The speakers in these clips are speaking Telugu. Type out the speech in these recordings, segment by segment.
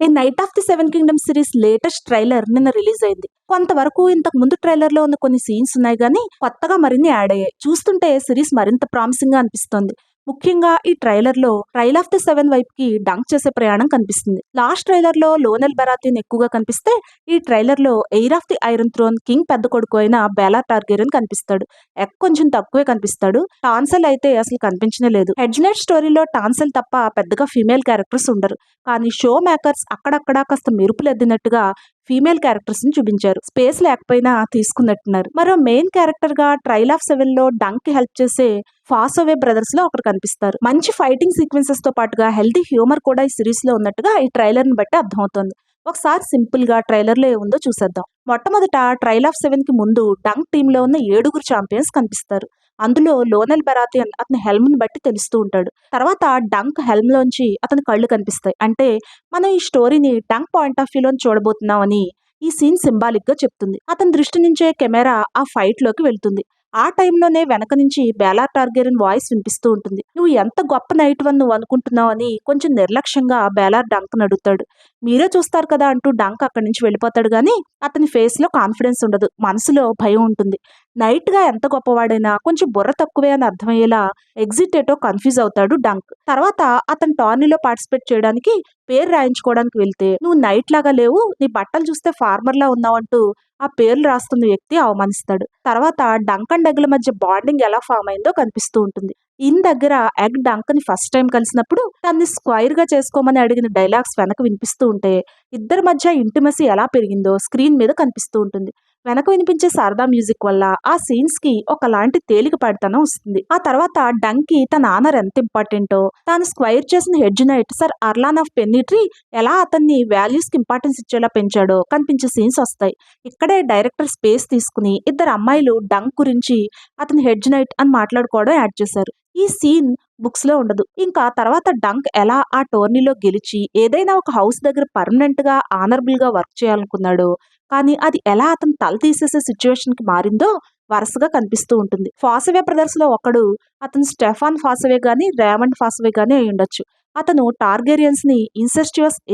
ఈ Knight of the Seven Kingdom series latest trailer నిన్న రిలీజ్ అయింది. కొంతవరకు ఇంతకు ముందు ట్రైలర్లో ఉన్న కొన్ని సీన్స్ ఉన్నాయి కానీ కొత్తగా మరిన్ని యాడ్ అయ్యాయి. చూస్తుంటే సిరీస్ మరింత ప్రామిసింగ్గా అనిపిస్తుంది. ముఖ్యంగా ఈ ట్రైలర్లో ట్రైల్ ఆఫ్ ది సెవెన్ వైపు కి డంక్ చేసే ప్రయాణం కనిపిస్తుంది. లాస్ట్ ట్రైలర్లో లోనెల్ బెరాతిన్ ఎక్కువగా కనిపిస్తే ఈ ట్రైలర్లో heir of the Iron Throne king పెద్ద కొడుకు అయిన బేలా టార్గెరియన్ కనిపిస్తాడు. ఎక్ కొంచెం తక్కువే కనిపిస్తాడు. టాన్సెల్ అయితే అసలు కనిపించనే లేదు. హెడ్జ్లెట్ స్టోరీలో టాన్సెల్ తప్ప పెద్దగా ఫీమేల్ క్యారెక్టర్స్ ఉండరు. కానీ షో మేకర్స్ అక్కడక్కడ కాస్త మెరుపులు ఎద్దినట్టుగా ఫీమేల్ క్యారెక్టర్స్ని చూపించారు. స్పేస్ లేకపోయినా తీసుకున్నట్టున్నారు. మరో మెయిన్ క్యారెక్టర్గా ట్రైల్ ఆఫ్ సెవెన్లో డంక్ హెల్ప్ చేసే ఫాసోవే బ్రదర్స్లో ఒకరు కనిపిస్తారు. మంచి ఫైటింగ్ సీక్వెన్సెస్తో పాటుగా హెల్తీ హ్యూమర్ కూడా ఈ సిరీస్లో ఉన్నట్టుగా ఈ ట్రైలర్ని బట్టి అర్థమవుతుంది. ఒకసారి సింపుల్గా ట్రైలర్లో ఏముందో చూసేద్దాం. మొట్టమొదట ట్రైల్ ఆఫ్ సెవెన్కి ముందు డంక్ టీమ్లో ఉన్న ఏడుగురు ఛాంపియన్స్ కనిపిస్తారు. అందులో లోనెల్ బెరాతియన్ అతని హెల్మ్ని బట్టి తెలుస్తూ ఉంటాడు. తర్వాత డంక్ హెల్మ్లోంచి అతని కళ్ళు కనిపిస్తాయి. అంటే మనం ఈ స్టోరీని డంక్ పాయింట్ ఆఫ్ వ్యూలో చూడబోతున్నామని ఈ సీన్ సింబాలిక్గా చెప్తుంది. అతని దృష్టి నుంచే కెమెరా ఆ ఫైట్లోకి వెళ్తుంది. ఆ టైంలోనే వెనక నుంచి బేలా టార్గెరిన్ వాయిస్ వినిపిస్తూ ఉంటుంది. నువ్వు ఎంత గొప్ప నైట్ వన్ నువ్వు అనుకుంటున్నావు అని కొంచెం నిర్లక్ష్యంగా బేలార్ డంక్ అడుగుతాడు. మీరే చూస్తారు కదా అంటూ డంక్ అక్కడి నుంచి వెళ్ళిపోతాడు కానీ అతని ఫేస్లో కాన్ఫిడెన్స్ ఉండదు. మనసులో భయం ఉంటుంది. నైట్గా ఎంత గొప్పవాడైనా కొంచెం బుర్ర తక్కువే అని అర్థమయ్యేలా ఎగ్జిట్ ఏటో కన్ఫ్యూజ్ అవుతాడు డంక్. తర్వాత అతను టోర్నీలో పార్టిసిపేట్ చేయడానికి పేరు రాయించుకోవడానికి వెళ్తే నువ్వు నైట్ లాగా లేవు నీ బట్టలు చూస్తే ఫార్మర్లా ఉన్నావంటూ ఆ పేర్లు రాస్తున్న వ్యక్తి అవమానిస్తాడు. తర్వాత డంక్ అండ్ ఎగ్ల మధ్య బాండింగ్ ఎలా ఫామ్ అయిందో కనిపిస్తూ ఉంటుంది. ఇన్ దగ్గర ఎగ్ డంక్ని ఫస్ట్ టైం కలిసినప్పుడు తన్ని స్క్వైర్గా చేసుకోమని అడిగిన డైలాగ్స్ వెనక వినిపిస్తూ ఉంటే ఇద్దరి మధ్య ఇంటిమసీ ఎలా పెరిగిందో స్క్రీన్ మీద కనిపిస్తూ ఉంటుంది. వెనక వినిపించే శారదా మ్యూజిక్ వల్ల ఆ సీన్స్కి ఒకలాంటి తేలిక పడితనం వస్తుంది. ఆ తర్వాత డంకి తన ఆనర్ ఎంత ఇంపార్టెంటో తాను స్క్వైర్ చేసిన hedge knight ser Arlan of Pennytree ఎలా అతన్ని వాల్యూస్కి ఇంపార్టెన్స్ ఇచ్చేలా పెంచాడో కనిపించే సీన్స్ వస్తాయి. ఇక్కడే డైరెక్టర్ స్పేస్ తీసుకుని ఇద్దరు అమ్మాయిలు డంక్ గురించి అతని హెడ్జ్ నైట్ అని మాట్లాడుకోవడం యాడ్ చేశారు. ఈ సీన్ బుక్స్లో ఉండదు. ఇంకా తర్వాత డంక్ ఎలా ఆ టోర్నీలో గెలిచి ఏదైనా ఒక హౌస్ దగ్గర పర్మనెంట్గా ఆనరబుల్గా వర్క్ చేయాలనుకున్నాడో కానీ అది ఎలా అతను తల తీసేసే సిచ్యువేషన్కి మారిందో వరుసగా కనిపిస్తూ ఉంటుంది. ఫాసవే బ్రదర్స్లో ఒకడు అతను స్టెఫాన్ ఫాసవే గాని రేమండ్ ఫాసవే గాని అయి ఉండొచ్చు. అతను టార్గేరియన్స్ని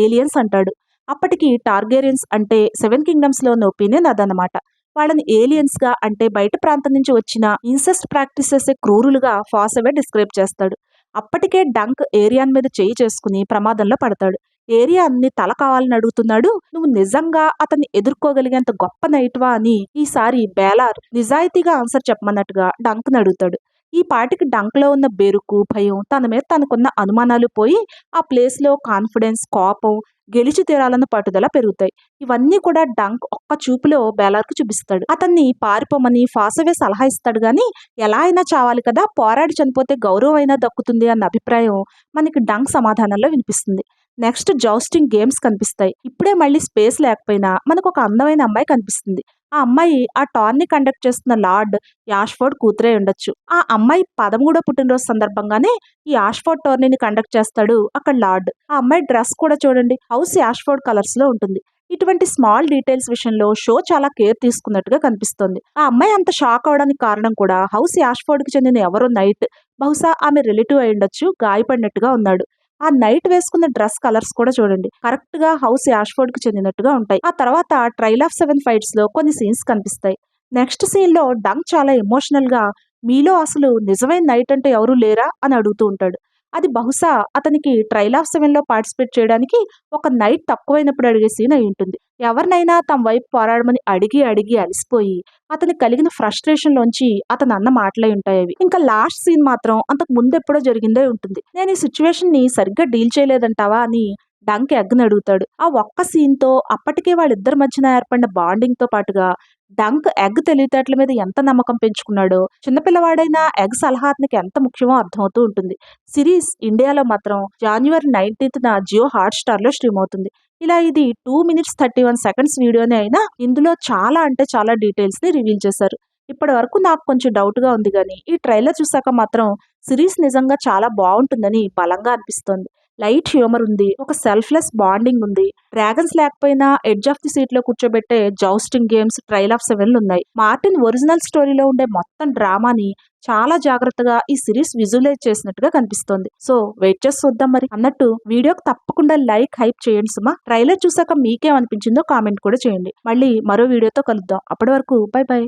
ఏలియన్స్ అంటాడు. అప్పటికి టార్గేరియన్స్ అంటే సెవెన్ కింగ్డమ్స్లో ఉన్న ఒపీనియన్ అదనమాట వాళ్ళని ఏలియన్స్గా అంటే బయట ప్రాంతం నుంచి వచ్చిన ఇన్సెస్ట్ ప్రాక్టీస్ చేసే క్రూరులుగా ఫాసవే డిస్క్రైబ్ చేస్తాడు. అప్పటికే డంక్ ఏరియాన్ మీద చేయి చేసుకుని ప్రమాదంలో పడతాడు. ఏరియా అన్ని తల కావాలని అడుగుతున్నాడు. నువ్వు నిజంగా అతన్ని ఎదుర్కోగలిగేంత గొప్ప నైట్వా అని ఈసారి బేలార్ నిజాయితీగా ఆన్సర్ చెప్పమన్నట్టుగా డంక్ని అడుగుతాడు. ఈ పాటికి డంక్లో ఉన్న బెరుకు భయం తన మీద తనకున్న అనుమానాలు పోయి ఆ ప్లేస్లో కాన్ఫిడెన్స్ కోపం గెలిచి తీరాలన్న పట్టుదల పెరుగుతాయి. ఇవన్నీ కూడా డంక్ ఒక్క చూపులో బేలార్కు చూపిస్తాడు. అతన్ని పారిపోమని ఫాసవే సలహా ఇస్తాడు కానీ ఎలా అయినా చావాలి కదా పోరాడి చనిపోతే గౌరవం అయినా దక్కుతుంది అన్న అభిప్రాయం మనకి డంక్ సమాధానంలో వినిపిస్తుంది. నెక్స్ట్ జౌస్టింగ్ గేమ్స్ కనిపిస్తాయి. ఇప్పుడే మళ్ళీ స్పేస్ లేకపోయినా మనకు ఒక అందమైన అమ్మాయి కనిపిస్తుంది. ఆ అమ్మాయి ఆ టోర్నీ కండక్ట్ చేస్తున్న లార్డ్ యాష్ఫోర్డ్ కూతురే ఉండొచ్చు. ఆ అమ్మాయి పదమూడో పుట్టినరోజు సందర్భంగానే ఈ యాష్ఫోర్డ్ టోర్నీని కండక్ట్ చేస్తాడు అక్కడ లార్డ్. ఆ అమ్మాయి డ్రెస్ కూడా చూడండి హౌస్ యాష్ఫోర్డ్ కలర్స్లో ఉంటుంది. ఇటువంటి స్మాల్ డీటెయిల్స్ విషయంలో షో చాలా కేర్ తీసుకున్నట్టుగా కనిపిస్తోంది. ఆ అమ్మాయి అంత షాక్ అవడానికి కారణం కూడా హౌస్ యాష్ఫోర్డ్కి చెందిన ఎవరో నైట్ బహుశా ఆమె రిలేటివ్ అయి ఉండొచ్చు గాయపడినట్టుగా ఉన్నాడు. ఆ నైట్ వేసుకున్న డ్రెస్ కలర్స్ కూడా చూడండి. కరెక్ట్గా హౌస్ యాష్ఫోర్డ్కి చెందినట్టుగా ఉంటాయి. ఆ తర్వాత ట్రైల్ ఆఫ్ సెవెన్ ఫైట్స్లో కొన్ని సీన్స్ కనిపిస్తాయి. నెక్స్ట్ సీన్లో డంక్ చాలా ఎమోషనల్గా మీలో అసలు నిజమైన నైట్ అంటే ఎవరు లేరా? అని అడుగుతూ ఉంటాడు. అది బహుశా అతనికి ట్రైల్ ఆఫ్ సెవెన్లో పార్టిసిపేట్ చేయడానికి ఒక నైట్ తక్కువైనప్పుడు అడిగే సీన్ అయి ఉంటుంది. ఎవరినైనా తమ వైపు పోరాడమని అడిగి అడిగి అలసిపోయి అతని కలిగిన ఫ్రస్ట్రేషన్ లోంచి అతను అన్న మాటలై ఉంటాయి అవి. ఇంకా లాస్ట్ సీన్ మాత్రం అంతకు ముందు ఎప్పుడో జరిగిందే ఉంటుంది. నేను ఈ సిచ్యువేషన్ని సరిగ్గా డీల్ చేయలేదంటావా? అని డంక్ ఎగ్ని అడుగుతాడు. ఆ ఒక్క సీన్తో అప్పటికే వాళ్ళిద్దరి మధ్యన ఏర్పడిన బాండింగ్తో పాటుగా డంక్ ఎగ్ తెలివితేటల మీద ఎంత నమ్మకం పెంచుకున్నాడో చిన్నపిల్లవాడైనా ఎగ్ సలహా అతనికి ఎంత ముఖ్యమో అర్థమవుతూ ఉంటుంది. సిరీస్ ఇండియాలో మాత్రం జనవరి నైన్టీన్త్ జియో హాట్స్టార్లో స్ట్రీమ్ అవుతుంది. ఇలా ఇది two minutes thirty one seconds వీడియోనే అయినా ఇందులో చాలా అంటే చాలా డీటెయిల్స్ని రివీల్ చేశారు. ఇప్పటి వరకు నాకు కొంచెం డౌట్గా ఉంది కానీ ఈ ట్రైలర్ చూసాక మాత్రం సిరీస్ నిజంగా చాలా బాగుంటుందని బలంగా అనిపిస్తుంది. లైట్ హ్యూమర్ ఉంది ఒక సెల్ఫ్లెస్ బాండింగ్ ఉంది. డ్రాగన్స్ లేకపోయినా ఎడ్జ్ ఆఫ్ ది సీట్లో కూర్చోబెట్టే jousting games trial of seven ఉన్నాయి. మార్టిన్ ఒరిజినల్ స్టోరీలో ఉండే మొత్తం డ్రామాని చాలా జాగ్రత్తగా ఈ సిరీస్ విజువలైజ్ చేసినట్టుగా కనిపిస్తోంది. సో వెయిట్ చేసి చూద్దాం మరి. అన్నట్టు వీడియోకి తప్పకుండా లైక్ హైప్ చేయండి సుమా. ట్రైలర్ చూసాక మీకేమనిపించిందో కామెంట్ కూడా చేయండి. మళ్ళీ మరో వీడియోతో కలుద్దాం. అప్పటి వరకు బై బై.